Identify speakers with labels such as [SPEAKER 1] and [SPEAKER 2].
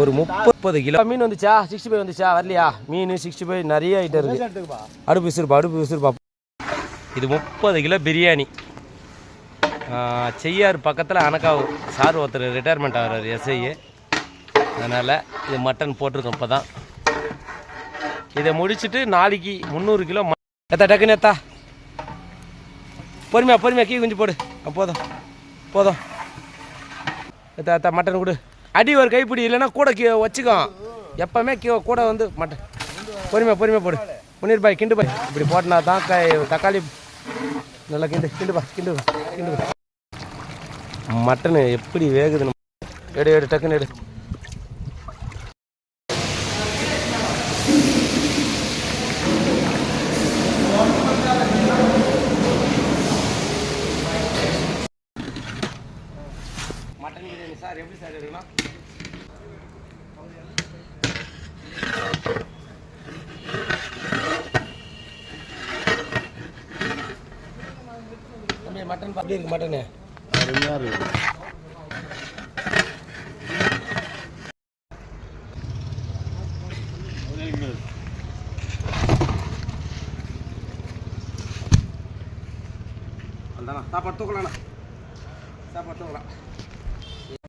[SPEAKER 1] ஒரு முப்பது கிலோ. மீன் வந்துச்சா? சிக்ஸ்டி ஃபைவ் வந்துச்சா? வரலையா? மீன் சிக்ஸ்டி ஃபைவ் நிறைய ஐட்டம் இருக்கு. அடுப்பு விசிறுப்பா அடுப்பு விசிறுப்பா. இது முப்பது கிலோ பிரியாணி. செய்யார் பக்கத்தில் அனக்காவு சார் ஒருத்தர் ரிட்டையர்மெண்ட் ஆகிறார் எஸ்ஐ அதனால் இது மட்டன் போட்டிருக்கோம் இப்போ தான் இதை முடிச்சுட்டு நாளைக்கு முந்நூறு கிலோ எத்தா டக்குன்னு எத்தா பொறுமையா பொறுமையா கீ குஞ்சு போடு. போதும். போதும். எத்தா எத்தா மட்டன் கொடு. அடி ஒரு கைப்பிடி இல்லைன்னா கூட கீ வச்சுக்கோ. எப்போவுமே கீ கூட வந்து மட்டன் பொறுமை பொறுமை போடு. முன்னீர் பாய் கிண்டு பாய். இப்படி போட்டினா தான் கை தக்காளி நல்லா கிண்டு கிண்டு பா கிண்டு கிண்டு மட்டனு எப்படி வேகுதுன்னு. எடு எடு டக்குன்னு எடு. பிரியாணி சார் எப்படி சார் எடுக்கணும் தம்பி மட்டன் எப்படி இருக்கு மட்டனு?
[SPEAKER 2] அருமையாக
[SPEAKER 1] அந்தாண்ணா சாப்பாடு தூக்கலாண்ணா சாப்பாடு தூக்கலாம்